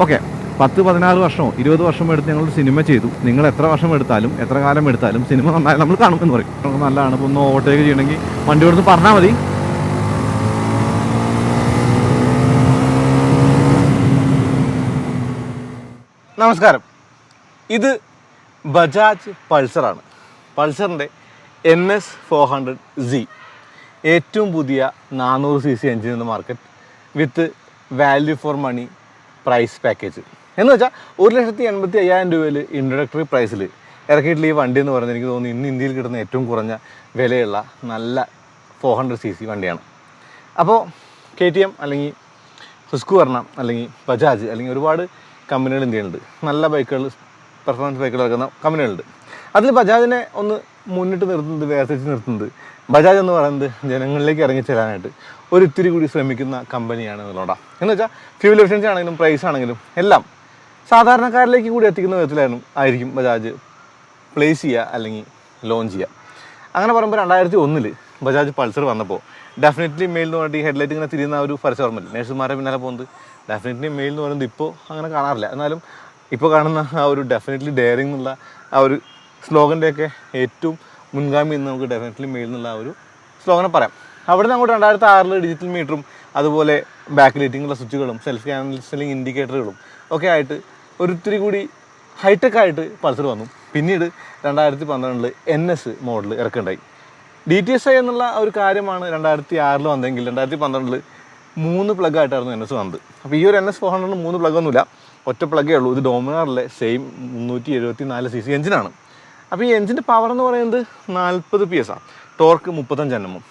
Okay. പത്ത് പതിനാറ് വർഷമോ ഇരുപത് വർഷമോ എടുത്ത് ഞങ്ങൾ സിനിമ ചെയ്തു. നിങ്ങൾ എത്ര വർഷം എടുത്താലും എത്ര കാലം എടുത്താലും സിനിമ നന്നായി നമ്മൾ കാണും എന്ന് പറയും. നമുക്ക് നല്ലതാണ്. ഇപ്പോൾ ഒന്ന് ഓവർടേക്ക് ചെയ്യണമെങ്കിൽ വണ്ടി കൊടുത്ത് പറഞ്ഞാൽ മതി. നമസ്കാരം. ഇത് ബജാജ് പൾസറാണ്. പൾസറിന്റെ N S four hundred C ഏറ്റവും പുതിയ നാനൂറ് സി സി എഞ്ചിൻ എന്ന market with value for money price package എന്ന് വെച്ചാൽ ഒരു ലക്ഷത്തി എൺപത്തി അയ്യായിരം രൂപയിൽ ഇൻട്രൊഡക്ടറി പ്രൈസിൽ ഇറക്കിയിട്ടുള്ള ഈ വണ്ടി എന്ന് പറയുന്നത് എനിക്ക് തോന്നുന്നു ഇന്ന് ഇന്ത്യയിൽ കിട്ടുന്ന ഏറ്റവും കുറഞ്ഞ വിലയുള്ള നല്ല ഫോർ ഹൺഡ്രഡ് സി സി വണ്ടിയാണ്. അപ്പോൾ കെ ടി എം അല്ലെങ്കിൽ വർണ അല്ലെങ്കിൽ ബജാജ് അല്ലെങ്കിൽ ഒരുപാട് കമ്പനികൾ ഇന്ത്യയിലുണ്ട് നല്ല ബൈക്കുകൾ പെർഫോമൻസ് ബൈക്കുകൾ ഇറക്കുന്ന കമ്പനികളുണ്ട് അതിൽ ബജാജിനെ ഒന്ന് മുന്നിട്ട് നിർത്തുന്നത് വേർതിരിച്ച് നിർത്തുന്നത്. ബജാജ് എന്ന് പറയുന്നത് ജനങ്ങളിലേക്ക് ഇറങ്ങി ചെല്ലാനായിട്ട് ഒരു ഇത്തിരി കൂടി ശ്രമിക്കുന്ന കമ്പനിയാണ് എന്നുള്ളതാണ് എന്ന് വെച്ചാൽ ഫ്യൂൽ എഫിഷ്യൻസി ആണെങ്കിലും പ്രൈസ് ആണെങ്കിലും എല്ലാം സാധാരണക്കാരിലേക്ക് കൂടി എത്തിക്കുന്ന വിധത്തിലായിരുന്നു ആയിരിക്കും ബജാജ് പ്ലേസ് ചെയ്യുക അല്ലെങ്കിൽ ലോഞ്ച് ചെയ്യുക. അങ്ങനെ പറയുമ്പോൾ രണ്ടായിരത്തി ഒന്നിൽ ബജാജ് പൾസർ വന്നപ്പോൾ ഡെഫിനറ്റ്ലി മെയിൽ എന്ന് പറഞ്ഞിട്ട് ഈ ഹെഡ്ലൈറ്റ് ഇങ്ങനെ തിരിയുന്ന ഒരു പരസ്യം ഓർമ്മയില്ല? നേഴ്സുമാരെ പിന്നാലെ പോകുന്നത്. ഡെഫിനറ്റ്ലി മെയിൽ എന്ന് പറയുന്നത് ഇപ്പോൾ അങ്ങനെ കാണാറില്ല. എന്നാലും ഇപ്പോൾ കാണുന്ന ആ ഒരു ഡെഫിനറ്റ്ലി ഡെയറിംഗ് എന്നുള്ള ആ ഒരു സ്ലോഗന്റെയൊക്കെ ഏറ്റവും മുൻഗാമി എന്ന് നമുക്ക് ഡെഫിനറ്റ്ലി മെയിൽ എന്നുള്ള ആ ഒരു സ്ലോഗനെ പറയാം. അവിടെ നിന്ന് അങ്ങോട്ട് രണ്ടായിരത്തി ആറിൽ ഡിജിറ്റൽ മീറ്ററും അതുപോലെ ബാക്ക് ലൈറ്റിങ്ങുള്ള സ്വിച്ചുകളും സെൽഫ് ക്യാൻസലിംഗ് ഇൻഡിക്കേറ്ററുകളും ഒക്കെ ആയിട്ട് ഒരിത്തിരി കൂടി ഹൈടെക് ആയിട്ട് പൾസർ വന്നു. പിന്നീട് രണ്ടായിരത്തി പന്ത്രണ്ടിൽ എൻ എസ് മോഡൽ ഇറക്കുണ്ടായി. ഡി ടി എസ് ഐ എന്നുള്ള ഒരു കാര്യമാണ് രണ്ടായിരത്തി ആറിൽ വന്നെങ്കിൽ രണ്ടായിരത്തി പന്ത്രണ്ടിൽ മൂന്ന് പ്ലഗ് ആയിട്ടായിരുന്നു എൻ എസ് വന്നത്. അപ്പോൾ ഈ ഒരു എൻ എസ് ഫോർ ഹൺഡ്രഡ് മൂന്ന് പ്ലഗ് ഒന്നുമില്ല. ഒറ്റ പ്ലഗേ ഉള്ളൂ. ഇത് ഡോമിനാറിലെ സെയിം മുന്നൂറ്റി എഴുപത്തി നാല് സി സി എഞ്ചിനാണ് അപ്പോൾ ഈ എഞ്ചിന്റെ പവർ എന്ന് പറയുന്നത് നാൽപ്പത് പി എസ് ആണ് ടോർക്ക് മുപ്പത്തഞ്ച് എമ്മും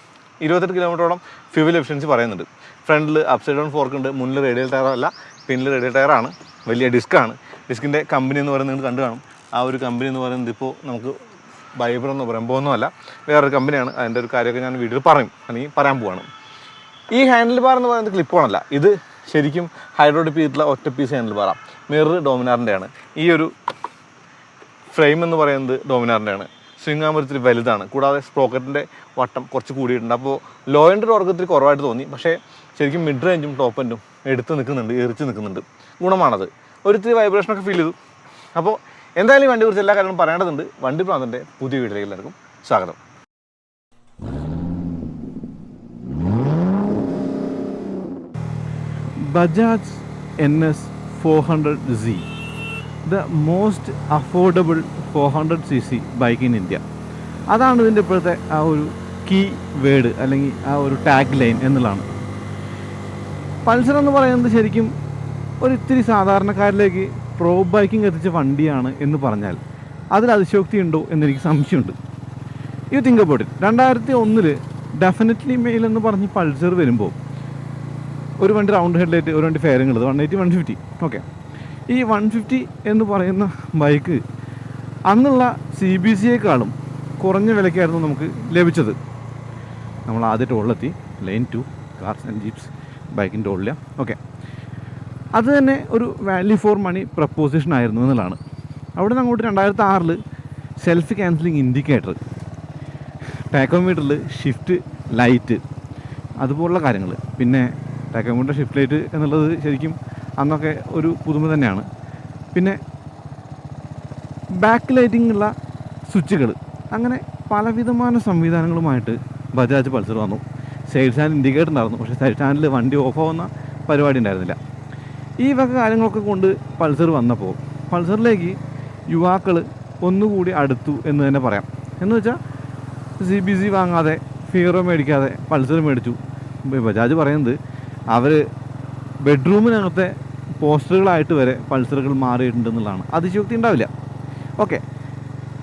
ഇരുപത്തെട്ട് കിലോമീറ്ററോളം ഫ്യൂവൽ എഫിഷ്യൻസി പറയുന്നുണ്ട്. ഫ്രണ്ടിൽ അപ്സൈഡ് ഡൗൺ ഫോർക്ക് ഉണ്ട് മുന്നിൽ റേഡിയൽ ടയർ അല്ല പിന്നിൽ റേഡിയൽ ടയറാണ് വലിയ ഡിസ്ക്കാണ് ഡിസ്കിന്റെ കമ്പനി എന്ന് പറയുന്നത് നിങ്ങൾ കണ്ടു കാണും. ആ ഒരു കമ്പനി എന്ന് പറയുന്നത് ഇപ്പോൾ നമുക്ക് ബൈബർ എന്ന് പറയുമ്പോൾ ഒന്നുമല്ല വേറൊരു കമ്പനിയാണ് അതിന്റെ ഒരു കാര്യമൊക്കെ ഞാൻ വീഡിയോയിൽ പറയും അല്ലെങ്കിൽ പറയാൻ പോവാണ്. ഈ ഹാൻഡിൽ ബാർ എന്ന് പറയുന്നത് ക്ലിപ്പോണല്ല ഇത് ശരിക്കും ഹൈഡ്രോഡിപ്പ് ചെയ്തിട്ടുള്ള ഒറ്റ പീസ് ഹാൻഡിൽ ബാറാണ് മിറർ ഡോമിനാറിന്റെയാണ് ഈ ഒരു ഫ്രെയിം എന്ന് പറയുന്നത് ഡോമിനാറിന്റെയാണ് സ്വിംഗ് ആകുമ്പോൾ ഇത്തിരി വലുതാണ്. കൂടാതെ സ്പ്രോക്കറ്റിന്റെ വട്ടം കുറച്ച് കൂടിയിട്ടുണ്ട്. അപ്പോൾ ലോ എൻഡ് വർഗത്തിൽ കുറവായിട്ട് തോന്നി. പക്ഷേ ശരിക്കും മിഡ് റേഞ്ചും ടോപ്പ് എൻഡും എടുത്ത് നിൽക്കുന്നുണ്ട് എറിച്ച് നിൽക്കുന്നുണ്ട്. ഗുണമാണത്. ഒരിത്തിരി വൈബ്രേഷനൊക്കെ ഫീൽ ചെയ്തു. അപ്പോൾ എന്തായാലും വണ്ടി കുറിച്ച് എല്ലാ കാര്യങ്ങളും പറയേണ്ടതുണ്ട്. വണ്ടി പ്രാന്തന്റെ പുതിയ വീട്ടിലേക്ക് എല്ലാവർക്കും സ്വാഗതം. Bajaj N S four hundred C the most affordable four hundred C C bike in India അതാണ് ഇതിന്റെ ഇപ്പോഴത്തെ ആ ഒരു കീ വേഡ് അല്ലെങ്കിൽ ആ ഒരു ടാഗ് ലൈൻ എന്നുള്ളതാണ്. പൾസർ എന്ന് പറയുന്നത് ശരിക്കും ഒരു ഇത്തിരി സാധാരണക്കാരിലേക്ക് പ്രോ ബൈക്കിംഗ് എത്തിച്ച വണ്ടിയാണ് എന്ന് പറഞ്ഞാൽ അതിൽ അതിശോക്തി ഉണ്ടോ എന്നെനിക്ക് സംശയമുണ്ട്. യു തിങ്ക് അബൌട്ട് ഇറ്റ് രണ്ടായിരത്തി ഒന്നിൽ ഡെഫിനറ്റ്ലി മെയിൽ എന്ന് പറഞ്ഞ് പൾസർ വരുമ്പോൾ ഒരു വണ്ടി റൗണ്ട് ഹെഡ്ലൈറ്റ് ഒരു വണ്ടി ഫെയറിംഗ് ഉള്ളത് one eighty one fifty okay ഈ വൺ ഫിഫ്റ്റി എന്ന് പറയുന്ന ബൈക്ക് അന്നുള്ള സി ബി സിയേക്കാളും കുറഞ്ഞ വിലയ്ക്കായിരുന്നു നമുക്ക് ലഭിച്ചത്. നമ്മൾ ആദ്യ ടോളിലെത്തി lane two cars and jeeps ബൈക്കിന്റെ ടോളില്ല ഓക്കെ അത് തന്നെ ഒരു വാല്യൂ ഫോർ മണി പ്രപ്പോസിഷൻ ആയിരുന്നു എന്നുള്ളതാണ്. അവിടെ നിന്ന് അങ്ങോട്ട് രണ്ടായിരത്തി ആറിൽ സെൽഫ് ക്യാൻസലിങ് ഇൻഡിക്കേറ്റർ ടാക്കോമീറ്ററിൽ ഷിഫ്റ്റ് ലൈറ്റ് അതുപോലുള്ള കാര്യങ്ങൾ പിന്നെ ടാക്കോമീറ്റർ ഷിഫ്റ്റ് ലൈറ്റ് എന്നുള്ളത് ശരിക്കും അന്നൊക്കെ ഒരു പുതുമ തന്നെയാണ്. പിന്നെ ബാക്ക് ലൈറ്റിംഗ് ഉള്ള സ്വിച്ചുകൾ അങ്ങനെ പലവിധമായ സംവിധാനങ്ങളുമായിട്ട് ബജാജ് പൾസർ വന്നു. സൈഡ് സ്റ്റാൻഡ് ഇൻഡിക്കേറ്റർ നടന്നു. പക്ഷേ സൈഡ് സ്റ്റാൻഡിൽ വണ്ടി ഓഫ് ആവുന്ന പരിപാടി ഉണ്ടായിരുന്നില്ല. ഈ വക കാര്യങ്ങളൊക്കെ കൊണ്ട് പൾസർ വന്നപ്പോൾ പൾസറിലേക്ക് യുവാക്കൾ ഒന്നുകൂടി അടുത്തു എന്ന് തന്നെ പറയാം. എന്ന് വെച്ചാൽ സി ബി സി വാങ്ങാതെ ഫീറോ മേടിക്കാതെ പൾസർ മേടിച്ചു. ബജാജ് പറയുന്നത് അവർ ബെഡ്റൂമിനകത്തെ പോസ്റ്ററുകളായിട്ട് വരെ പൾസറുകൾ മാറിയിട്ടുണ്ടെന്നുള്ളതാണ് അതിശയോക്തി ഉണ്ടാവില്ല. ഓക്കെ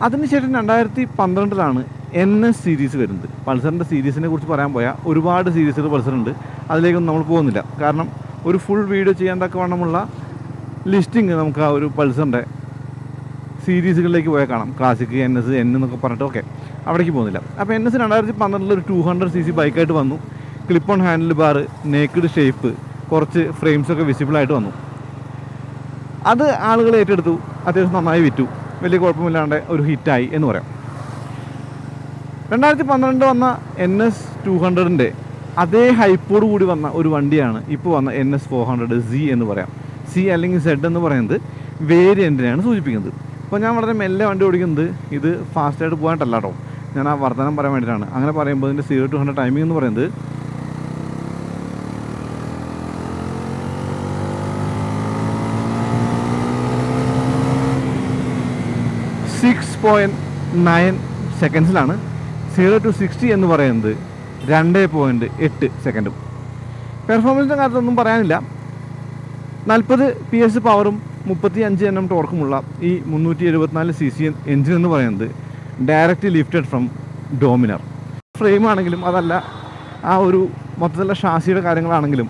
അതിനുശേഷം രണ്ടായിരത്തി പന്ത്രണ്ടിലാണ് എൻ എസ് സീരീസ് വരുന്നത് പൾസറിന്റെ സീരീസിനെ കുറിച്ച് പറയാൻ പോയാൽ ഒരുപാട് സീരീസുകൾ പൾസറുണ്ട്. അതിലേക്കൊന്നും നമ്മൾ പോകുന്നില്ല. കാരണം ഒരു ഫുൾ വീഡിയോ ചെയ്യാൻ തക്കവണ്ണമുള്ള ലിസ്റ്റിങ് നമുക്ക് ആ ഒരു പൾസറിന്റെ സീരീസുകളിലേക്ക് പോയാൽ കാണാം. ക്ലാസിക് എൻ എസ് എൻ എന്നൊക്കെ പറഞ്ഞിട്ട് ഓക്കെ അവിടേക്ക് പോകുന്നില്ല. അപ്പോൾ എൻ എസ് രണ്ടായിരത്തി പന്ത്രണ്ടിൽ ഒരു ടു ഹൺഡ്രഡ് സി സി ബൈക്കായിട്ട് വന്നു. Clip on handle bar naked shape കുറച്ച് ഫ്രെയിംസൊക്കെ വിസിബിളായിട്ട് വന്നു. അത് ആളുകൾ ഏറ്റെടുത്തു. അത്യാവശ്യം നന്നായി വിറ്റു. വലിയ കുഴപ്പമില്ലാണ്ട് ഒരു ഹിറ്റായി എന്ന് പറയാം. രണ്ടായിരത്തി പന്ത്രണ്ട് വന്ന എൻ എസ് ടു ഹൺഡ്രഡിന്റെ അതേ ഹൈപ്പോട് കൂടി വന്ന ഒരു വണ്ടിയാണ് ഇപ്പോൾ വന്ന N S four hundred C എന്ന് പറയാം. സി അല്ലെങ്കിൽ സെഡ് എന്ന് പറയുന്നത് വേരിയന്റിനെയാണ് സൂചിപ്പിക്കുന്നത്. അപ്പോൾ ഞാൻ വളരെ മെല്ലെ വണ്ടി ഓടിക്കുന്നത് ഇത് ഫാസ്റ്റായിട്ട് പോകാനായിട്ടല്ല കേട്ടോ. ഞാൻ ആ വർധനം പറയാൻ വേണ്ടിയിട്ടാണ്. അങ്ങനെ പറയുമ്പോൾ ഇതിന്റെ സീറോ ടു ഹൺഡ്രഡ് ടൈമിംഗ് എന്ന് പറയുന്നത് സിക്സ് പോയിന്റ് നയൻ സെക്കൻഡ്സിലാണ് സീറോ ടു സിക്സ്റ്റി എന്ന് പറയുന്നത് രണ്ട് പോയിന്റ് എട്ട് സെക്കൻഡും പെർഫോമൻസിന്റെ കാര്യത്തൊന്നും പറയാനില്ല. നാൽപ്പത് പി എസ് പവറും മുപ്പത്തി അഞ്ച് എണ്ണം ടോർക്കുമുള്ള ഈ മുന്നൂറ്റി എഴുപത്തിനാല് സി സി എഞ്ചിൻ എന്ന് പറയുന്നത് direct lifted from Dominar frame ആണെങ്കിലും അതല്ല ആ ഒരു മൊത്തത്തിലുള്ള ഷാസിയുടെ കാര്യങ്ങളാണെങ്കിലും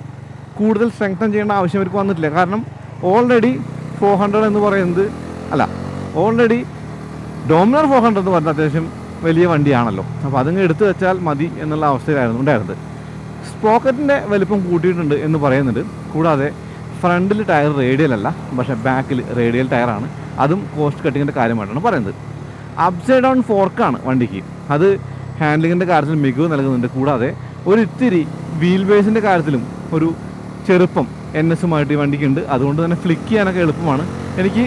കൂടുതൽ സ്ട്രെങ്തൻ ചെയ്യേണ്ട ആവശ്യം അവർക്ക് വന്നിട്ടില്ല. കാരണം ഓൾറെഡി ഫോർ ഹൺഡ്രഡ് എന്ന് പറയുന്നത് അല്ല ഓൾറെഡി ഡോമിനർ ഫോർ ഹൺഡ്രഡ് എന്ന് പറഞ്ഞാൽ അത്യാവശ്യം വലിയ വണ്ടിയാണല്ലോ. അപ്പോൾ അതങ്ങ് എടുത്തു വെച്ചാൽ മതി എന്നുള്ള അവസ്ഥയിലായിരുന്നു ഉണ്ടായിരുന്നത്. സ്പോക്കറ്റിന്റെ വലിപ്പം കൂട്ടിയിട്ടുണ്ട് എന്ന് പറയുന്നുണ്ട്. കൂടാതെ ഫ്രണ്ടിൽ ടയർ റേഡിയൽ അല്ല പക്ഷേ ബാക്കിൽ റേഡിയൽ ടയറാണ്. അതും കോസ്റ്റ് കട്ടിങ്ങിന്റെ കാര്യമായിട്ടാണ് പറയുന്നത്. അപ്സൈഡ് ഡൗൺ ഫോർക്കാണ് വണ്ടിക്ക്. അത് ഹാൻഡ്ലിങ്ങിന്റെ കാര്യത്തിൽ മികവ് നൽകുന്നുണ്ട്. കൂടാതെ ഒരു ഇത്തിരി വീൽ ബേസിന്റെ കാര്യത്തിലും ഒരു ചെറുപ്പം എൻ എസുമായിട്ട് ഈ വണ്ടിക്കുണ്ട് അതുകൊണ്ട് തന്നെ ഫ്ലിക്ക് ചെയ്യാനൊക്കെ എളുപ്പമാണ്. എനിക്ക്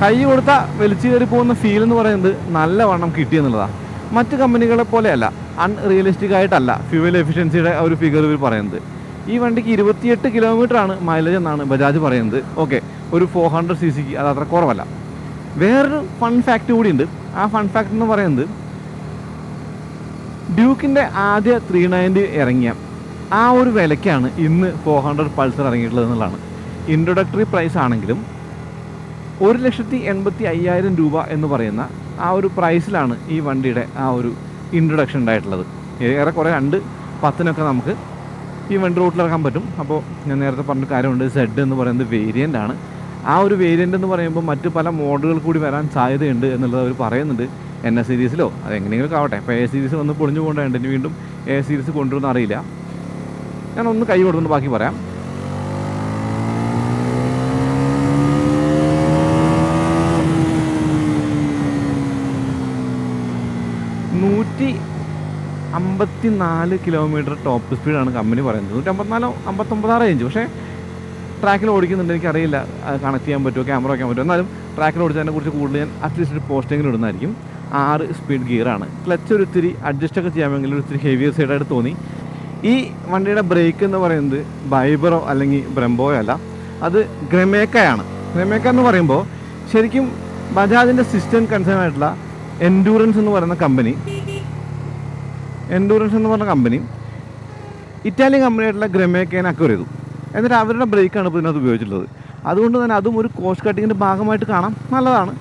കൈ കൊടുത്ത വലിച്ചു കയറി പോകുന്ന ഫീൽ എന്ന് പറയുന്നത് നല്ല വണ്ണം കിട്ടിയെന്നുള്ളതാണ് മറ്റ് കമ്പനികളെ പോലെയല്ല അൺറിയലിസ്റ്റിക് ആയിട്ടല്ല ഫ്യൂവൽ എഫിഷ്യൻസിയുടെ ഒരു ഫിഗർ ഇവർ പറയുന്നത്. ഈ വണ്ടിക്ക് ഇരുപത്തിയെട്ട് കിലോമീറ്റർ ആണ് മൈലേജ് എന്നാണ് ബജാജ് പറയുന്നത്. ഓക്കെ ഒരു ഫോർ ഹൺഡ്രഡ് സി സിക്ക് അത് അത്ര കുറവല്ല. വേറൊരു ഫൺ ഫാക്റ്റ് കൂടിയുണ്ട് ആ ഫൺ ഫാക്റ്റ് എന്ന് പറയുന്നത് ഡ്യൂക്കിന്റെ ആദ്യ ത്രീ നയന്റി ഇറങ്ങിയ ആ ഒരു വിലയ്ക്കാണ് ഇന്ന് ഫോർ ഹൺഡ്രഡ് പൾസർ ഇറങ്ങിയിട്ടുള്ളത് എന്നുള്ളതാണ്. ഇൻട്രൊഡക്ടറി പ്രൈസ് ആണെങ്കിലും ഒരു ലക്ഷത്തി എൺപത്തി അയ്യായിരം രൂപ എന്ന് പറയുന്ന ആ ഒരു പ്രൈസിലാണ് ഈ വണ്ടിയുടെ ആ ഒരു ഇൻട്രൊഡക്ഷൻ ഉണ്ടായിട്ടുള്ളത്. ഏറെ ഏറെക്കുറെ രണ്ട് പത്തിനൊക്കെ നമുക്ക് ഈ വണ്ടി റോട്ടിൽ ഇറക്കാൻ പറ്റും. അപ്പോൾ ഞാൻ നേരത്തെ പറഞ്ഞ കാര്യമുണ്ട് സെഡ് എന്ന് പറയുന്നത് വേരിയന്റ് ആണ്. ആ ഒരു വേരിയന്റ് എന്ന് പറയുമ്പോൾ മറ്റ് പല മോഡലുകൾ കൂടി വരാൻ സാധ്യതയുണ്ട് എന്നുള്ളത് അവർ പറയുന്നുണ്ട്. എൻ എസ് സീരീസിലോ അത് എങ്ങനെയെങ്കിലും ആവട്ടെ. ഇപ്പോൾ എ സീരീസ് വന്ന് പൊളിഞ്ഞു പോകേണ്ടതുണ്ട് ഇനി വീണ്ടും എ സീരീസ് കൊണ്ടുവരുന്ന അറിയില്ല. ഞാൻ ഒന്ന് കൈ കൊടുത്തുകൊണ്ട് ബാക്കി പറയാം നൂറ്റി അമ്പത്തി നാല് കിലോമീറ്റർ ടോപ്പ് സ്പീഡാണ് കമ്പനി പറയുന്നത്. നൂറ്റി അമ്പത്തിനാലോ അമ്പത്തൊമ്പതാറ് റേഞ്ച് പക്ഷേ ട്രാക്കിൽ ഓടിക്കുന്നുണ്ട്. എനിക്കറിയില്ല കണക്ട് ചെയ്യാൻ പറ്റുമോ ക്യാമറ വയ്ക്കാൻ പറ്റുമോ. എന്നാലും ട്രാക്കിൽ ഓടിച്ചതിനെ കുറിച്ച് കൂടുതൽ ഞാൻ അറ്റ്ലീസ്റ്റ് ഒരു പോസ്റ്റെങ്കിലും ഇടുന്നതായിരിക്കും. ആറ് സ്പീഡ് ഗിയറാണ് ക്ലച്ച് ഒരു ഇത്തിരി അഡ്ജസ്റ്റൊക്കെ ചെയ്യാമെങ്കിൽ ഒരു ഇത്തിരി ഹെവിയർ സൈഡായിട്ട് തോന്നി. ഈ വണ്ടിയുടെ ബ്രേക്ക് എന്ന് പറയുന്നത് ബൈബറോ അല്ലെങ്കിൽ ബ്രംബോയോ അല്ല. അത് ഗ്രമേക്കയാണ് ഗ്രമേക്ക എന്ന് പറയുമ്പോൾ ശരിക്കും ബജാജിന്റെ സിസ്റ്റം കൺസേൺ ആയിട്ടുള്ള എൻഡൂറൻസ് എന്ന് പറയുന്ന കമ്പനി എൻഡൂറൻസ് എന്ന് പറഞ്ഞ കമ്പനി ഇറ്റാലിയൻ കമ്പനിയായിട്ടുള്ള ഗ്രമേക്കേൻ അക്വർ ചെയ്തു. എന്നിട്ട് അവരുടെ ബ്രേക്കാണ് ഇപ്പോൾ ഇതിനകത്ത് ഉപയോഗിച്ചിട്ടുള്ളത്. അതുകൊണ്ട് തന്നെ അതും ഒരു കോസ്റ്റ് കട്ടിങ്ങിന്റെ ഭാഗമായിട്ട് കാണാം. നല്ലതാണ്.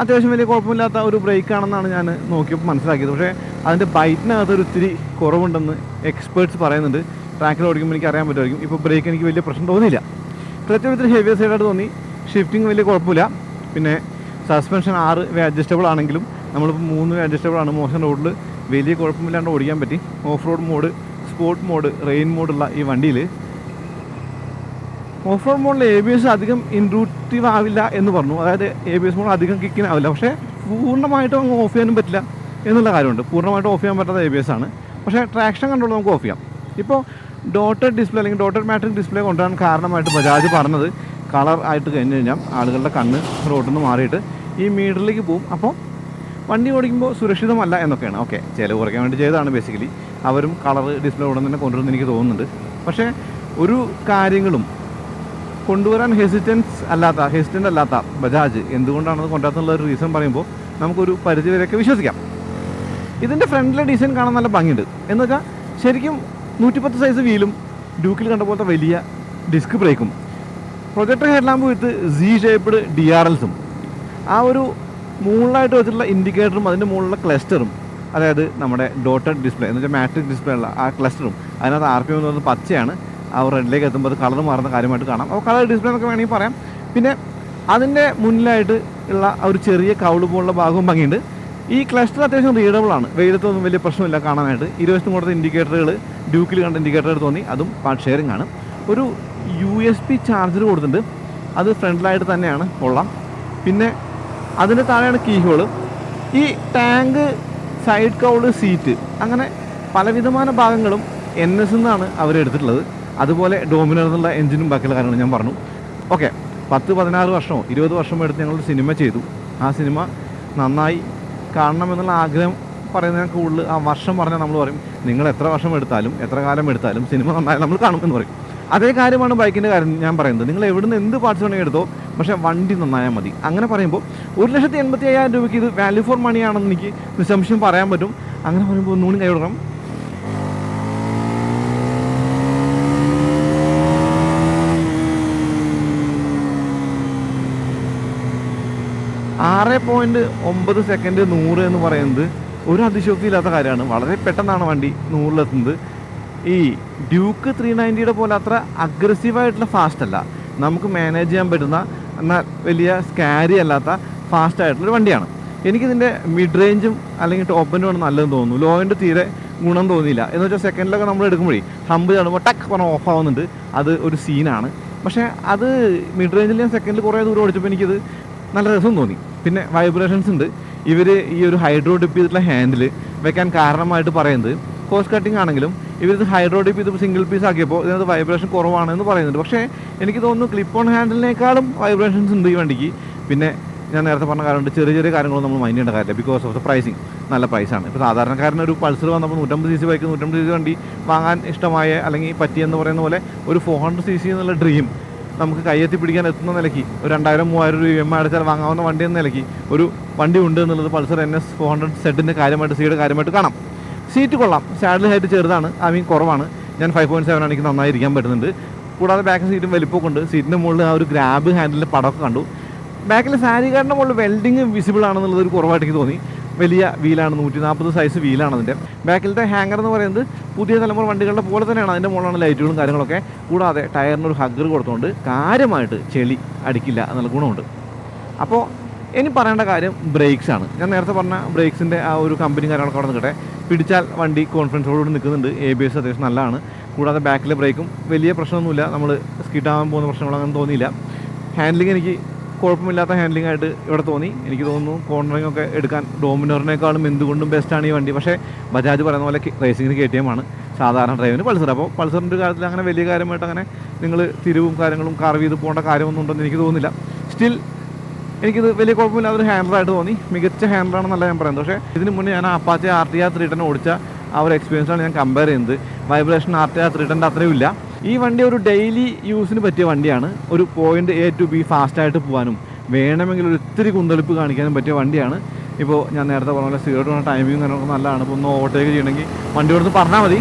അത്യാവശ്യം വലിയ കുഴപ്പമില്ലാത്ത ഒരു ബ്രേക്കാണെന്നാണ് ഞാൻ നോക്കിയപ്പോൾ മനസ്സിലാക്കിയത്. പക്ഷേ അതിന്റെ ബൈറ്റിനകത്ത് ഒരു ഇത്തിരി കുറവുണ്ടെന്ന് എക്സ്പേർട്സ് പറയുന്നുണ്ട്. ട്രാക്കിൽ ഓടിക്കുമ്പോൾ എനിക്ക് അറിയാൻ പറ്റുമായിരിക്കും. ഇപ്പോൾ ബ്രേക്ക് എനിക്ക് വലിയ പ്രശ്നം തോന്നിയില്ല. ക്ലച്ച് ഇത്തിരി ഹെവിയർ സൈഡായിട്ട് തോന്നി. ഷിഫ്റ്റിംഗ് വലിയ കുഴപ്പമില്ല. പിന്നെ സസ്പെൻഷൻ ആറ് അഡ്ജസ്റ്റബിൾ ആണെങ്കിലും നമ്മളിപ്പോൾ മൂന്ന് അഡ്ജസ്റ്റബിൾ ആണ്. മോശം റോഡിൽ വലിയ കുഴപ്പമില്ലാണ്ട് ഓടിക്കാൻ പറ്റി. Off road mode sport mode rain മോഡുള്ള ഈ വണ്ടിയിൽ ഓഫ് റോഡ് മോഡിൽ എ ബി എസ് അധികം ഇൻട്രൂട്ടീവ് ആവില്ല എന്ന് പറഞ്ഞു. അതായത് എ ബി എസ് മോഡ് അധികം കിക്കിനാവില്ല പക്ഷേ പൂർണമായിട്ടും അങ്ങ് ഓഫ് ചെയ്യാനും പറ്റില്ല എന്നുള്ള കാര്യമുണ്ട്. പൂർണമായിട്ടും ഓഫ് ചെയ്യാൻ പറ്റാത്ത എ ബി എസ് ആണ്. പക്ഷേ ട്രാക്ഷൻ കൺട്രോൾ നമുക്ക് ഓഫ് ചെയ്യാം. ഇപ്പോൾ ഡോട്ടഡ് ഡിസ്പ്ലേ അല്ലെങ്കിൽ ഡോട്ടഡ് മാട്രിക് ഡിസ്പ്ലേ കൊണ്ടുവരാൻ കാരണമായിട്ട് ബജാജ് പറഞ്ഞത് കളർ ആയിട്ട് കഴിഞ്ഞ് കഴിഞ്ഞാൽ ആളുകളുടെ കണ്ണ് റോഡിൽ നിന്ന് മാറിയിട്ട് ഈ മീറ്ററിലേക്ക് പോകും. അപ്പോൾ വണ്ടി ഓടിക്കുമ്പോൾ സുരക്ഷിതമല്ല എന്നൊക്കെയാണ്. ഓക്കെ ചിലവ് കുറയ്ക്കാൻ വേണ്ടി ചെയ്തതാണ് ബേസിക്കലി അവരും കളർ ഡിസ്പ്ലേ ഉടൻ തന്നെ കൊണ്ടുവരുമെന്ന് എനിക്ക് തോന്നുന്നുണ്ട്. പക്ഷേ ഒരു കാര്യങ്ങളും കൊണ്ടുവരാൻ ഹെസിറ്റൻസ് അല്ലാത്ത ഹെസിറ്റന്റ് അല്ലാത്ത ബജാജ് എന്തുകൊണ്ടാണത് കൊണ്ടാത്തുള്ള ഒരു റീസൺ പറയുമ്പോൾ നമുക്കൊരു പരിധി വരെയൊക്കെ വിശ്വസിക്കാം. ഇതിന്റെ ഫ്രണ്ടിലെ ഡിസൈൻ കാണാൻ നല്ല ഭംഗിയുണ്ട്. എന്ന് വെച്ചാൽ ശരിക്കും നൂറ്റിപ്പത്ത് സൈസ് വീലും ഡ്യൂക്കിൽ കണ്ട പോലത്തെ വലിയ disc ബ്രേക്കും projector headlamp with C shaped D R എൽസും ആ ഒരു മുകളിലായിട്ട് വെച്ചിട്ടുള്ള ഇൻഡിക്കേറ്ററും അതിന്റെ മുകളിലുള്ള ക്ലസ്റ്ററും അതായത് നമ്മുടെ ഡോട്ടഡ് ഡിസ്പ്ലേ എന്ന് വെച്ചാൽ മാട്രിക് ഡിസ്പ്ലേ ഉള്ള ആ ക്ലസ്റ്ററും അതിനകത്ത് ആർ പി എം എന്ന് പറയുന്നത് പച്ചയാണ്. ആ റെഡിലേക്ക് എത്തുമ്പോൾ അത് കളർ മാറുന്ന കാര്യമായിട്ട് കാണാം. അപ്പോൾ കളർ ഡിസ്പ്ലേ എന്നൊക്കെ വേണമെങ്കിൽ പറയാം. പിന്നെ അതിന്റെ മുന്നിലായിട്ട് ഉള്ള ഒരു ചെറിയ കൗൾ പോലുള്ള ഭാഗവും ഭംഗിയുണ്ട്. ഈ ക്ലസ്റ്റർ അത്യാവശ്യം റീഡബിൾ ആണ്. വെയിലത്തൊന്നും വലിയ പ്രശ്നമില്ല കാണാനായിട്ട്. ഇരുവശത്തും കൊടുത്ത ഇൻഡിക്കേറ്ററുകൾ ഡ്യൂക്കിൽ കണ്ട ഇൻഡിക്കേറ്റർ തോന്നി. അതും പാർട്ട് ഷെയറിംഗ് ആണ്. ഒരു യു എസ് പി ചാർജർ കൊടുത്തിട്ടുണ്ട്. അത് ഫ്രണ്ടിലായിട്ട് തന്നെയാണ്. കൊള്ളാം. പിന്നെ അതിന്റെ താഴെയാണ് കീ ഹോൾ ഈ ടാങ്ക് സൈഡ് കൗൾ സീറ്റ് അങ്ങനെ പലവിധമായ ഭാഗങ്ങളും എൻ എസ് എന്നാണ് അവരെടുത്തിട്ടുള്ളത് അതുപോലെ ഡോമിനർ എന്നുള്ള എഞ്ചിനും ബാക്കിയുള്ള കാര്യങ്ങളും ഞാൻ പറഞ്ഞു. ഓക്കെ പത്ത് പതിനാറ് വർഷമോ ഇരുപത് വർഷമോ എടുത്ത് ഞങ്ങൾ സിനിമ ചെയ്തു. ആ സിനിമ നന്നായി കാണണമെന്നുള്ള ആഗ്രഹം പറയുന്നതിന് കൂടുതൽ ആ വർഷം പറഞ്ഞാൽ നമ്മൾ പറയും നിങ്ങൾ എത്ര വർഷം എടുത്താലും എത്ര കാലം എടുത്താലും സിനിമ നന്നായി നമ്മൾ കാണും എന്ന് പറയും. അതേ കാര്യമാണ് ബൈക്കിന്റെ കാര്യം ഞാൻ പറയുന്നത്. നിങ്ങൾ എവിടുന്ന് എന്ത് പാർട്സ് വേണമെങ്കിൽ എടുത്തോ പക്ഷേ വണ്ടി നന്നായാൽ മതി. അങ്ങനെ പറയുമ്പോൾ ഒരു ലക്ഷത്തി എൺപത്തി അയ്യായിരം രൂപയ്ക്ക് ഇത് വാല്യൂ ഫോർ മണി ആണെന്ന് എനിക്ക് നിസ്സംശയം പറയാൻ പറ്റും. അങ്ങനെ പറയുമ്പോൾ ഒന്നുകൂടി കൈ കൊടുക്കണം. ആറ് പോയിന്റ് ഒമ്പത് സെക്കൻഡ് നൂറ് എന്ന് പറയുന്നത് ഒരു അതിശോക്തിയില്ലാത്ത കാര്യമാണ്. വളരെ പെട്ടെന്നാണ് വണ്ടി നൂറിലെത്തുന്നത്. ഈ ഡ്യൂക്ക് ത്രീ നയന്റിയുടെ പോലെ അത്ര അഗ്രസീവായിട്ടുള്ള ഫാസ്റ്റ് അല്ല. നമുക്ക് മാനേജ് ചെയ്യാൻ പറ്റുന്ന എന്നാൽ വലിയ സ്കാരി അല്ലാത്ത ഫാസ്റ്റ് ആയിട്ടുള്ളൊരു വണ്ടിയാണ്. എനിക്കിതിന്റെ മിഡ് റേഞ്ചും അല്ലെങ്കിൽ ടോപ്പ് എൻഡും ആണ് നല്ലതെന്ന് തോന്നുന്നു. ലോ എൻഡ് തീരെ ഗുണം തോന്നിയില്ല. എന്ന് വെച്ചാൽ സെക്കൻഡിലൊക്കെ നമ്മൾ എടുക്കുമ്പോഴേ ഹമ്പ് ചാടുമ്പോൾ ടക്ക് പറഞ്ഞ് ഓഫ് ആവുന്നുണ്ട്. അത് ഒരു സീനാണ് പക്ഷേ അത് മിഡ് റേഞ്ചിൽ ഞാൻ സെക്കൻഡിൽ കുറേ ദൂരം ഓടിച്ചപ്പോൾ എനിക്കത് നല്ല രസം തോന്നി. പിന്നെ വൈബ്രേഷൻസ് ഉണ്ട്. ഇവർ ഈ ഒരു ഹൈഡ്രോ ഡിപ്പ് ചെയ്തിട്ടുള്ള ഹാൻഡിൽ വെക്കാൻ കാരണമായിട്ട് പറയുന്നത്. കോസ്റ്റ് കട്ടിംഗ് ആണെങ്കിലും ഇവരിത് ഹൈഡ്രോഡിപ്പ് ഇത് സിംഗിൾ പീസ് ആക്കിയപ്പോൾ ഇതിനകത്ത് വൈബ്രേഷൻ കുറവാണെന്ന് പറയുന്നുണ്ട്. പക്ഷേ എനിക്ക് തോന്നുന്നു ക്ലിപ്പ് ഓൺ ഹാൻഡിലിനേക്കാളും വൈബ്രേഷൻസ് ഉണ്ട് ഈ വണ്ടിക്ക്. പിന്നെ ഞാൻ നേരത്തെ പറഞ്ഞ കാര്യമുണ്ട് ചെറിയ ചെറിയ കാര്യങ്ങളൊന്നും നമ്മൾ മൈൻഡ് കാര്യമില്ല ബിക്കോസ് ഓഫ് ദ പ്രൈസിങ് നല്ല പ്രൈസാണ് ഇപ്പോൾ സാധാരണക്കാരന് ഒരു പൾസർ വന്നപ്പോൾ നൂറ്റമ്പത് സി സി ബൈക്ക് നൂറ്റമ്പത് സി സി വണ്ടി വാങ്ങാൻ ഇഷ്ടമായ അല്ലെങ്കിൽ പറ്റിയെന്ന് പറയുന്ന പോലെ ഒരു ഫോർ ഹൺഡ്രഡ് സി സി എന്നുള്ള ഡ്രീം നമുക്ക് കയ്യെത്തി പിടിക്കാൻ എത്തുന്ന നിലയ്ക്ക് ഒരു രണ്ടായിരം മൂവായിരം രൂപ എം അടച്ചാൽ വാങ്ങാവുന്ന വണ്ടി എന്ന നിലയ്ക്ക് ഒരു വണ്ടി ഉണ്ട് എന്നുള്ളത് Pulsar N S four hundred സെഡിന്റെ കാര്യമായിട്ട് സീയുടെ കാര്യമായിട്ട് കാണാം. സീറ്റ് കൊള്ളാം. സാഡിൽ ഹൈറ്റ് ചെറുതാണ്. ഐ മീൻ കുറവാണ്. ഞാൻ ഫൈവ് പോയിന്റ് സെവൻ ആണ്. എനിക്ക് നന്നായി ഇരിക്കാൻ പറ്റുന്നുണ്ട്. കൂടാതെ ബാക്ക് സീറ്റും വലിപ്പമൊക്കെ ഉണ്ട്. സീറ്റിന്റെ മുകളിൽ ആ ഒരു ഗ്രാബ് ഹാൻഡിലിന്റെ പടമൊക്കെ കണ്ടു. ബാക്കിൽ സാരി കാരണം മുകളിൽ വെൽഡിങ് വിസിബിൾ ആണെന്നുള്ളത് ഒരു കുറവായിട്ട് എനിക്ക് തോന്നി. വലിയ വീലാണ് നൂറ്റി നാൽപ്പത് സൈസ് വീലാണ് അതിന്റെ ബാക്കിലത്തെ ഹാങ്ങർ എന്ന് പറയുന്നത് പുതിയ തലമുറ വണ്ടികളുടെ പോലെ തന്നെയാണ്. അതിന്റെ മുകളിലാണ് ലൈറ്റുകളും കാര്യങ്ങളൊക്കെ. കൂടാതെ ടയറിനൊരു ഹഗ്ഗർ കൊടുത്തുകൊണ്ട് കാര്യമായിട്ട് ചെളി അടിക്കില്ല എന്നുള്ള ഗുണമുണ്ട്. അപ്പോൾ ഇനി പറയേണ്ട കാര്യം ബ്രേക്സ് ആണ്. ഞാൻ നേരത്തെ പറഞ്ഞ ബ്രേക്സിന്റെ ആ ഒരു കമ്പനി കാര്യങ്ങളൊക്കെ അവിടെ നിൽക്കട്ടെ. പിടിച്ചാൽ വണ്ടി കോൺഫിഡൻസോടുകൂടി നിൽക്കുന്നുണ്ട്. എ ബി എസ് അത്യാവശ്യം നല്ലതാണ്. കൂടാതെ ബാക്കിലെ ബ്രേക്കും വലിയ പ്രശ്നമൊന്നുമില്ല. നമ്മൾ സ്കിഡാവാൻ പോകുന്ന പ്രശ്നങ്ങളൊന്നും തോന്നിയില്ല. ഹാൻഡ്ലിങ് എനിക്ക് കുഴപ്പമില്ലാത്ത ഹാൻഡ്ലിംഗ് ആയിട്ട് ഇവിടെ തോന്നി. എനിക്ക് തോന്നുന്നു കോർണറിംഗ് ഒക്കെ എടുക്കാൻ ഡോമിനോറിനേക്കാളും എന്തുകൊണ്ടും ബെസ്റ്റാണ് ഈ വണ്ടി. പക്ഷേ ബജാജ് പറയുന്ന പോലെ റേസിങ്ങിന് കെ ടി എം ആണ്. സാധാരണ ഡ്രൈവിന് പൾസർ അപ്പോൾ പൾസറിന്റെ കാര്യത്തിൽ അങ്ങനെ വലിയ കാര്യമായിട്ട് അങ്ങനെ നിങ്ങൾ തിരിവും കാര്യങ്ങളും കാർവ് ചെയ്ത് പോകേണ്ട കാര്യമൊന്നും ഉണ്ടെന്ന് എനിക്ക് തോന്നുന്നില്ല. സ്റ്റിൽ എനിക്കിത് വലിയ കുഴപ്പമില്ലാത്തൊരു ഒരു ഹാൻഡറായിട്ട് തോന്നി. മികച്ച ഹാൻഡറാണെന്നല്ല ഞാൻ പറയുന്നത്. പക്ഷേ ഇതിന് മുന്നേ ഞാൻ Apache R T R three ten ഓടിച്ച ആ ഒരു എക്സ്പീരിയൻസാണ് ഞാൻ കമ്പയർ ചെയ്യുന്നത്. Vibration R T R three ടെന്റെ അത്രയും ഇല്ല. ഈ വണ്ടി ഒരു ഡെയിലി യൂസിന് പറ്റിയ വണ്ടിയാണ്. ഒരു പോയിന്റ് എ ടു ബി ഫാസ്റ്റായിട്ട് പോകാനും വേണമെങ്കിൽ ഒരു ഒത്തിരി കുന്തളിപ്പ് കാണിക്കാനും പറ്റിയ വണ്ടിയാണ്. ഇപ്പോൾ ഞാൻ നേരത്തെ പറഞ്ഞ പോലെ സീറോ ടു ടൈമിങ് കാര്യങ്ങളൊക്കെ നല്ലതാണ്. ഇപ്പോൾ ഒന്ന് ഓവർടേക്ക് ചെയ്യണമെങ്കിൽ വണ്ടിയോടൊന്ന് പറഞ്ഞാൽ മതി.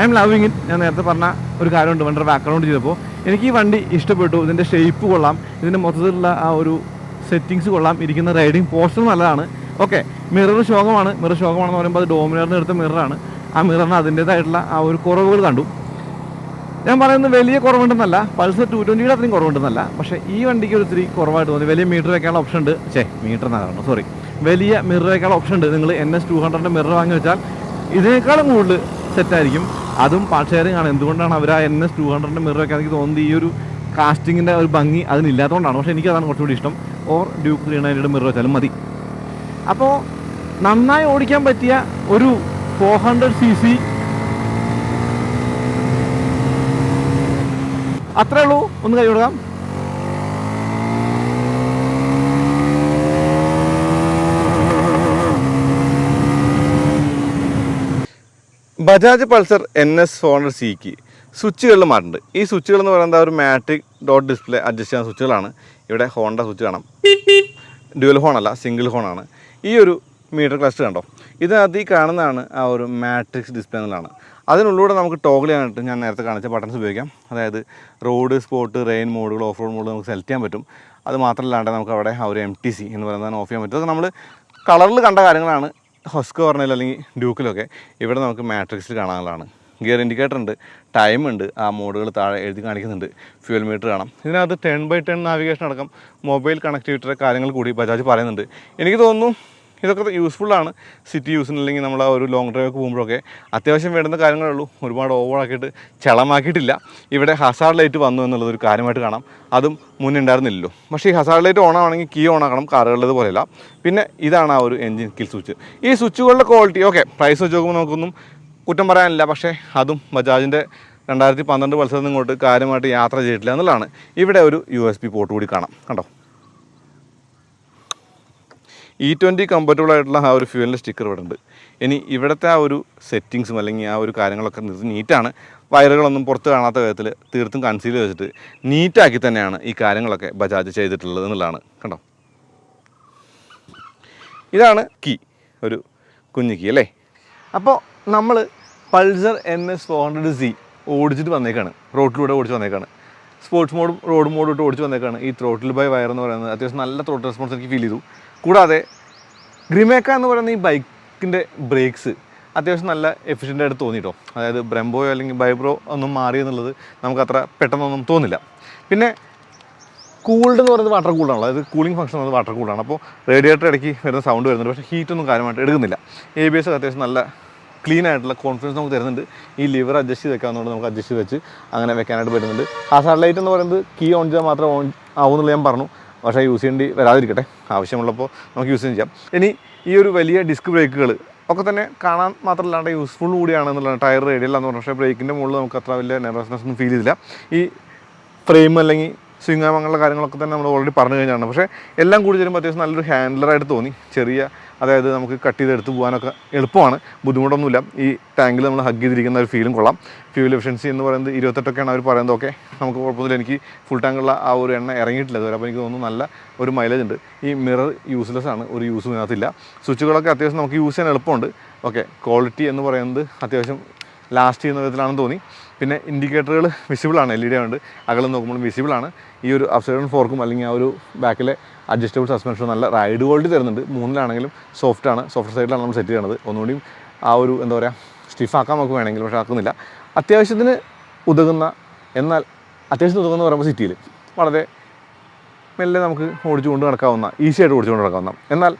ഐ എം ലവിങ് ഇറ്റ് ഞാൻ നേരത്തെ പറഞ്ഞ ഒരു കാര്യമുണ്ട് വണ്ടിയുടെ ബാക്ക്ഗ്രൗണ്ട് ചെയ്തപ്പോൾ എനിക്ക് ഈ വണ്ടി ഇഷ്ടപ്പെട്ടു. ഇതിന്റെ ഷേപ്പ് കൊള്ളാം. ഇതിന്റെ മൊത്തത്തിലുള്ള ആ ഒരു സെറ്റിങ്സ് കൊള്ളാം. ഇരിക്കുന്ന റൈഡിങ് പോസ്റ്റർ നല്ലതാണ്. ഓക്കെ മിറർ ശോകമാണ്. മിറർ ശോകമാണെന്ന് പറയുമ്പോൾ അത് ഡോമിനറിന് എടുത്ത മിററാണ് ആ മിററിന് അതിന്റേതായിട്ടുള്ള ആ ഒരു കുറവുകൾ കണ്ടു. ഞാൻ പറയുന്നത് വലിയ കുറവുണ്ടെന്നല്ല പൾസർ ടു ട്വന്റിയുടെ അത്രയും കുറവുണ്ടെന്നല്ല. പക്ഷേ ഈ വണ്ടിക്ക് ഒരു ഇത്തിരി കുറവായിട്ട് തോന്നി. വലിയ മീറ്റർ വെക്കാനുള്ള ഓപ്ഷൻ ഉണ്ട്. ചേ മീറ്റർ എന്നാണ് സോറി വലിയ മിറർ വെക്കാനുള്ള ഓപ്ഷൻ ഉണ്ട്. നിങ്ങൾ എൻ എസ് ടു ഹൺഡ്രഡിന്റെ മിറർ വാങ്ങി വെച്ചാൽ ഇതിനേക്കാളും കൂടുതൽ സെറ്റായിരിക്കും അതും പാർട്ട് ഷെയറിംഗ് എന്തുകൊണ്ടാണ് അവർ ആ എൻ എസ് ടു ഹൺഡ്രഡിന്റെ മിറർ വെക്കാൻ എനിക്ക് തോന്നുന്നത് ഈ ഒരു കാസ്റ്റിങ്ങിന്റെ ഒരു ഭംഗി അതിനില്ലാത്തതുകൊണ്ടാണ്. പക്ഷേ എനിക്കതാണ് കുറച്ചുകൂടി ഇഷ്ടം. ഓർ ഡ്യൂക്ക് ത്രീ നയന്റിയുടെ മിറർ വെച്ചാലും മതി. അപ്പോൾ നന്നായി ഓടിക്കാൻ പറ്റിയ ഒരു ഫോർ ഹൺഡ്രഡ് സി സി അത്രേ ഉള്ളൂ. ഒന്ന് കൈ കൊടുക്കാം. Bajaj Pulsar N S four hundred സിക്ക് സ്വിച്ചുകളിൽ മാറ്റുന്നുണ്ട്. ഈ സ്വിച്ചുകൾ എന്ന് പറയുന്നത് ഒരു മാട്രിക് ഡോട്ട് ഡിസ്പ്ലേ അഡ്ജസ്റ്റ് ചെയ്യുന്ന സ്വിച്ചുകളാണ്. ഇവിടെ ഹോണ്ട സ്വിച്ച് കാണാം. ഡ്യുവൽ അല്ല സിംഗിൾ ഹോണാണ് ഈ ഒരു മീറ്റർ ക്ലസ്റ്റർ കണ്ടോ? ഇതിനകത്ത് ഈ കാണുന്നതാണ് ആ ഒരു മാട്രിക്സ് ഡിസ്പ്ലേ എന്നുള്ളതാണ്. അതിനുള്ളിലൂടെ നമുക്ക് ടോഗിൾ ചെയ്യാനായിട്ട് ഞാൻ നേരത്തെ കാണിച്ച ബട്ടൺസ് ഉപയോഗിക്കാം. അതായത് റോഡ് സ്പോട്ട് റെയിൻ മോഡുകൾ ഓഫ് റോഡ് മോഡുകൾ നമുക്ക് സെലക്ട് ചെയ്യാൻ പറ്റും. അത് മാത്രമല്ലാണ്ട് നമുക്ക് അവിടെ ആ ഒരു എം ടി സി എന്ന് പറയുന്നത് ഓഫ് ചെയ്യാൻ പറ്റും. അതൊക്കെ നമ്മൾ കളറിൽ കണ്ട കാര്യങ്ങളാണ്. ഹൊസ്കോ പറഞ്ഞാൽ അല്ലെങ്കിൽ ഡ്യൂക്കിലൊക്കെ ഇവിടെ നമുക്ക് മാട്രിക്സിൽ കാണാനുള്ളതാണ്. ഗിയർ ഇൻഡിക്കേറ്റർ ഉണ്ട് ടൈം ഉണ്ട് ആ മോഡുകൾ താഴെ എഴുതി കാണിക്കുന്നുണ്ട്. ഫ്യൂൽ മീറ്റർ കാണാം. ഇതിനകത്ത് ടെൻ ബൈ ടെൻ നാവിഗേഷൻ അടക്കം മൊബൈൽ കണക്ടിവിറ്റിയുടെ കാര്യങ്ങൾ കൂടി ബജാജ് പറയുന്നുണ്ട്. എനിക്ക് തോന്നുന്നു ഇതൊക്കെ യൂസ്ഫുള്ളാണ് സിറ്റി യൂസിന് അല്ലെങ്കിൽ നമ്മൾ ആ ഒരു ലോങ് ഡ്രൈവ് ഒക്കെ പോകുമ്പോഴൊക്കെ അത്യാവശ്യം വേണ്ടുന്ന കാര്യങ്ങളേ ഉള്ളൂ ഒരുപാട് ഓവറാക്കിയിട്ട് ചളമാക്കിയിട്ടില്ല. ഇവിടെ ഹസാർഡ് ലൈറ്റ് വന്നു എന്നുള്ളത് ഒരു കാര്യമായിട്ട് കാണാം. അതും മുന്നേ ഉണ്ടായിരുന്നില്ലല്ലോ. പക്ഷേ ഈ ഹസാർഡ് ലൈറ്റ് ഓൺ ആണെങ്കിൽ കീ ഓൺ ആക്കണം കാറുകളുടെ പോലെയല്ല. പിന്നെ ഇതാണ് ആ ഒരു എൻജിൻ കിൽ സ്വിച്ച് ഈ സ്വിച്ചുകളുടെ ക്വാളിറ്റി ഓക്കെ പ്രൈസ് വെച്ച് നോക്കുമ്പോൾ നമുക്കൊന്നും കുറ്റം പറയാനില്ല. പക്ഷേ അതും ബജാജിന്റെ രണ്ടായിരത്തി പന്ത്രണ്ട് മത്സരത്തിൽ ഇങ്ങോട്ട് കാര്യമായിട്ട് യാത്ര ചെയ്തിട്ടില്ല എന്നുള്ളതാണ്. ഇവിടെ ഒരു യു എസ് പി പോർട്ട് കൂടി കാണാം. കണ്ടോ? ഇ ട്വന്റി കമ്പറ്റബിൾ ആയിട്ടുള്ള ആ ഒരു ഫ്യൂവലിന്റെ സ്റ്റിക്കർ ഇവിടെ ഉണ്ട് ഇനി ഇവിടുത്തെ ആ ഒരു സെറ്റിങ്സും അല്ലെങ്കിൽ ആ ഒരു കാര്യങ്ങളൊക്കെ നീറ്റാണ് വയറുകളൊന്നും പുറത്ത് കാണാത്ത വിധത്തിൽ തീർത്തും കൺസീൽ വെച്ചിട്ട് നീറ്റാക്കി തന്നെയാണ് ഈ കാര്യങ്ങളൊക്കെ ബജാജ് ചെയ്തിട്ടുള്ളത് എന്നുള്ളതാണ്. കണ്ടോ? ഇതാണ് കീ ഒരു കുഞ്ഞു കീ അല്ലേ? അപ്പോൾ നമ്മൾ Pulsar N S four hundred C ഓടിച്ചിട്ട് വന്നേക്കാണ്. റോട്ടിലൂടെ ഓടിച്ച് വന്നേക്കാണ്. സ്പോർട്സ് മോഡും റോഡ് മോഡും ഇട്ട് ഓടിച്ച് വന്നേക്കാണ്. ഈ ത്രോട്ടിൽ ബൈ വയർ എന്ന് പറയുന്നത് അത്യാവശ്യം നല്ല ത്രോട്ട് റെസ്പോൺസ് എനിക്ക് ഫീൽ ചെയ്തു. കൂടാതെ ഗ്രിമേക്ക എന്ന് പറയുന്ന ഈ ബൈക്കിന്റെ ബ്രേക്സ് അത്യാവശ്യം നല്ല എഫിഷ്യന്റ് ആയിട്ട് തോന്നിട്ടോ. അതായത് ബ്രംബോയോ അല്ലെങ്കിൽ ബൈബ്രോ ഒന്നും മാറി എന്നുള്ളത് നമുക്ക് അത്ര പെട്ടെന്നൊന്നും തോന്നില്ല. പിന്നെ കൂൾഡ് എന്ന് പറയുന്നത് വാട്ടർ കൂളാണ് അതായത് കൂളിംഗ് ഫംഗ്ഷൻ എന്നത് വാട്ടർ കൂളാണ് അപ്പോൾ റേഡിയേറ്റർ ഇടയ്ക്ക് വരുന്ന സൗണ്ട് വരുന്നുണ്ട്. പക്ഷേ ഹീറ്റൊന്നും കാര്യമായിട്ട് എടുക്കുന്നില്ല. എ ബി എസ് അത്യാവശ്യം നല്ല ക്ലീൻ ആയിട്ടുള്ള കോൺഫിഡൻസ് നമുക്ക് തരുന്നുണ്ട്. ഈ ലിവർ അഡ്ജസ്റ്റ് ചെയ്ത് വെക്കാവുന്നതുകൊണ്ട് നമുക്ക് അഡ്ജസ്റ്റ് ചെയ്ത് വെച്ച് അങ്ങനെ വെക്കാനായിട്ട് പറ്റുന്നുണ്ട്. ആ ലൈറ്റ് എന്ന് പറയുന്നത് കീ ഓൺ ചെയ്താൽ മാത്രം ഓൺ ആവുമെന്നുള്ള ഞാൻ പറഞ്ഞു. പക്ഷേ യൂസ് ചെയ്യേണ്ടി വരാതിരിക്കട്ടെ. ആവശ്യമുള്ളപ്പോൾ നമുക്ക് യൂസ് ചെയ്യാം. ഇനി ഈ ഒരു വലിയ ഡിസ്ക് ബ്രേക്കുകൾ ഒക്കെ തന്നെ കാണാൻ മാത്രമല്ലാണ്ട് യൂസ്ഫുൾ കൂടിയാണ് എന്നുള്ളതാണ് ടയർ റേഡിയല്ല എന്ന് പറഞ്ഞു പക്ഷേ ബ്രേക്കിന്റെ മുകളിൽ നമുക്ക് അത്ര വലിയ നെർവസ്നെസ് ഒന്നും ഫീൽ ചെയ്തില്ല. ഈ ഫ്രെയിം അല്ലെങ്കിൽ സ്വിംഗ് അങ്ങനെയുള്ള കാര്യങ്ങളൊക്കെ തന്നെ നമ്മൾ ഓൾറെഡി പറഞ്ഞു കഴിഞ്ഞാണ് പക്ഷേ എല്ലാം കൂടി ചേരുമ്പോൾ അത്യാവശ്യം നല്ലൊരു ഹാൻഡലറായിട്ട് തോന്നി. ചെറിയ അതായത് നമുക്ക് കട്ട് ചെയ്ത് എടുത്ത് പോകാനൊക്കെ എളുപ്പമാണ്. ബുദ്ധിമുട്ടൊന്നുമില്ല. ഈ ടാങ്കിൽ നമ്മൾ ഹഗ് ചെയ്തിരിക്കുന്ന ഒരു ഫീലും കൊള്ളാം. ഫ്യൂൽ എഫിഷ്യൻസി എന്ന് പറയുന്നത് ഇരുപത്തെട്ടൊക്കെയാണ് അവർ പറയുന്നത്. ഓക്കെ നമുക്ക് കുഴപ്പമൊന്നുമില്ല. എനിക്ക് ഫുൾ ടാങ്കുള്ള ആ ഒരു എണ്ണ ഇറങ്ങിയിട്ടില്ല. അതുവരെ അപ്പോൾ എനിക്ക് തോന്നുന്നു നല്ല ഒരു മൈലേജ് ഉണ്ട്. ഈ മിറർ യൂസ്ലെസ് ആണ്. ഒരു യൂസും ഇതിനകത്തില്ല. സ്വിച്ചുകളൊക്കെ അത്യാവശ്യം നമുക്ക് യൂസ് ചെയ്യാൻ എളുപ്പമുണ്ട്. ഓക്കെ ക്വാളിറ്റി എന്ന് പറയുന്നത് അത്യാവശ്യം ലാസ്റ്റ് ചെയ്യുന്ന വിധത്തിലാണെന്ന് തോന്നി. പിന്നെ ഇൻഡിക്കേറ്ററുകൾ വിസിബിളാണ് എൽ ഇ ഡി ഉണ്ട് അകലം നോക്കുമ്പോൾ വിസിബിളാണ് ഈ ഒരു അപ്സൈഡ് ഫോർക്കും അല്ലെങ്കിൽ ആ ഒരു ബാക്കിലെ അഡ്ജസ്റ്റബിൾ സസ്പെൻഷൻ നല്ല റൈഡ് ക്വാളിറ്റി തരുന്നുണ്ട്. മൂന്നിലാണെങ്കിലും സോഫ്റ്റ് ആണ്. സോഫ്റ്റ് സൈഡിലാണ് നമ്മൾ സെറ്റ് ചെയ്യണത്. ഒന്നുകൂടിയും ആ ഒരു എന്താ പറയുക സ്റ്റിഫാക്കാൻ നമുക്ക് വേണമെങ്കിൽ പക്ഷേ ആക്കുന്നില്ല. അത്യാവശ്യത്തിന് ഉതകുന്ന എന്നാൽ അത്യാവശ്യത്തിന് ഉതകുന്ന പറയുമ്പോൾ സിറ്റിയിൽ വളരെ മെല്ലെ നമുക്ക് ഓടിച്ചു കൊണ്ട് നടക്കാവുന്ന ഈസിയായിട്ട് ഓടിച്ചുകൊണ്ട് ഓടിച്ചു കൊണ്ട് നടക്കാവുന്ന. എന്നാൽ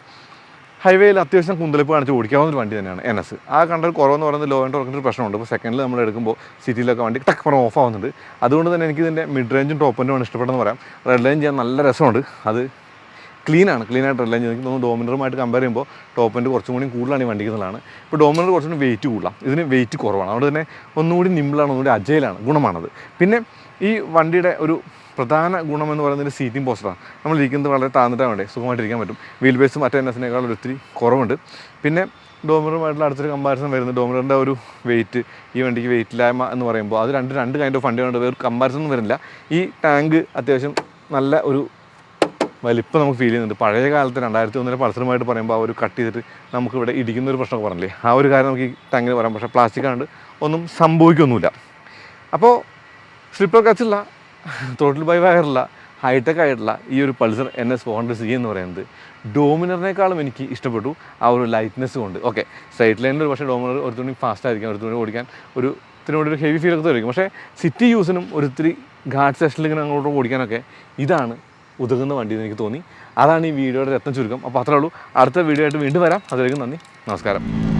ഹൈവേയിൽ അത്യാവശ്യം കുന്തളിപ്പ് കാണിച്ച് ഓടിക്കാവുന്ന ഒരു വണ്ടി തന്നെയാണ് എൻ എസ് ആ കണ്ട ഒരു കുറവെന്ന് പറയുന്നത് ലോ ആൻഡ് ഓർക്കിന്റെ പ്രശ്നമുണ്ട്. ഇപ്പോൾ സെക്കൻഡിൽ നമ്മൾ എടുക്കുമ്പോൾ സിറ്റിയിലൊക്കെ വണ്ടി ടക്ക് പറഞ്ഞ് ഓഫ് ആവുന്നുണ്ട്. അതുകൊണ്ട് തന്നെ എനിക്ക് ഇതിന്റെ മിഡ് റേഞ്ചും ടോപ്പ് എൻഡുമാണ് ഇഷ്ടപ്പെട്ടെന്ന് പറയാം. റെഡ് ലൈൻ ചെയ്യാൻ നല്ല രസമുണ്ട്. അത് ക്ലീനാണ് ക്ലീനായിട്ട് റെഡ് ലൈൻ എനിക്ക് തോന്നുന്നു ഡോമിനറുമായിട്ട് കമ്പയർ ചെയ്യുമ്പോൾ ടോപ്പ് എൻഡ് കുറച്ചും കൂടി കൂടുതലാണ് ഈ വണ്ടിക്ക് എന്നുള്ളതാണ്. ഇപ്പോൾ ഡോമിനർ കുറച്ചും കൂടി വെയിറ്റ് കൂടാം ഇതിന് വെയിറ്റ് കുറവാണ്. അതുകൊണ്ട് തന്നെ ഒന്നുകൂടി നിമ്പിളാണ് ഒന്നുകൂടി അജയിലാണ് ഗുണമാണത്. പിന്നെ ഈ വണ്ടിയുടെ ഒരു പ്രധാന ഗുണം എന്ന് പറയുന്നത് സീറ്റിംഗ് പോസ്റ്ററാണ് നമ്മൾ ഇരിക്കുന്നത് വളരെ താഴ്ന്നിട്ടാണ് വേണ്ടേ സുഖമായിട്ടിരിക്കാൻ പറ്റും. വീൽ ബേസും മറ്റേ എൻ എസിനേക്കാൾ ഒത്തിരി കുറവുണ്ട്. പിന്നെ ഡോമിനറുമായിട്ടുള്ള അടുത്തൊരു കമ്പാരിസൺ വരുന്നത് ഡോമിനറിന്റെ ഒരു വെയിറ്റ് ഈ വണ്ടിക്ക് വെയിറ്റ് ഇല്ലായ്മ എന്ന് പറയുമ്പോൾ അത് രണ്ട് രണ്ട് കൈൻഡ് ഓഫ് വണ്ടികളുണ്ട് വേറെ കമ്പാരിസൺ ഒന്നും വരുന്നില്ല. ഈ ടാങ്ക് അത്യാവശ്യം നല്ല ഒരു വലിപ്പം നമുക്ക് ഫീൽ ചെയ്യുന്നുണ്ട്. പഴയ കാലത്ത് രണ്ടായിരത്തി ഒന്നിലെ പൾസറുമായിട്ട് പറയുമ്പോൾ ആ ഒരു കട്ട് ചെയ്തിട്ട് നമുക്ക് ഇവിടെ ഇടിക്കുന്ന ഒരു പ്രശ്നമൊക്കെ പറഞ്ഞില്ലേ? ആ ഒരു കാര്യം നമുക്ക് ഈ ടാങ്കിന് പറയാം. പക്ഷേ പ്ലാസ്റ്റിക് ആണ്ട് ഒന്നും സംഭവിക്കൊന്നുമില്ല. അപ്പോൾ സ്ലിപ്പർ കച്ചില്ല ടോട്ടൽ ബൈ വയറില്ല ഹൈടെക് ആയിട്ടുള്ള ഈ ഒരു Pulsar N S four hundred C എന്ന് പറയുന്നത്. ഡോമിനറിനേക്കാളും എനിക്ക് ഇഷ്ടപ്പെട്ടു ആ ഒരു ലൈറ്റ്നെസ് കൊണ്ട്. ഓക്കെ സ്ട്രൈറ്റ് ലൈനിൽ ഒരു പക്ഷേ ഡോമിനർ ഒരു തുണി ഫാസ്റ്റ് ആയിരിക്കും ഒരു തുണി ഓടിക്കാൻ ഒരു ഇതിനോട് ഒരു ഹെവി ഫീൽ ഒക്കെ തരും. പക്ഷേ സിറ്റി യൂസിനും ഒരിത്തിരി ഘാട്ട് സെഷനിൽ ഇങ്ങനെ അങ്ങോട്ട് ഓടിക്കാനൊക്കെ ഇതാണ് ഉതകുന്ന വണ്ടി എന്ന് എനിക്ക് തോന്നി. അതാണ് ഈ വീഡിയോയുടെ രത്നം ചുരുക്കം. അപ്പോൾ അത്രേ ഉള്ളൂ. അടുത്ത വീഡിയോ ആയിട്ട് വീണ്ടും വരാം. അതിലേക്ക് നന്ദി. നമസ്കാരം.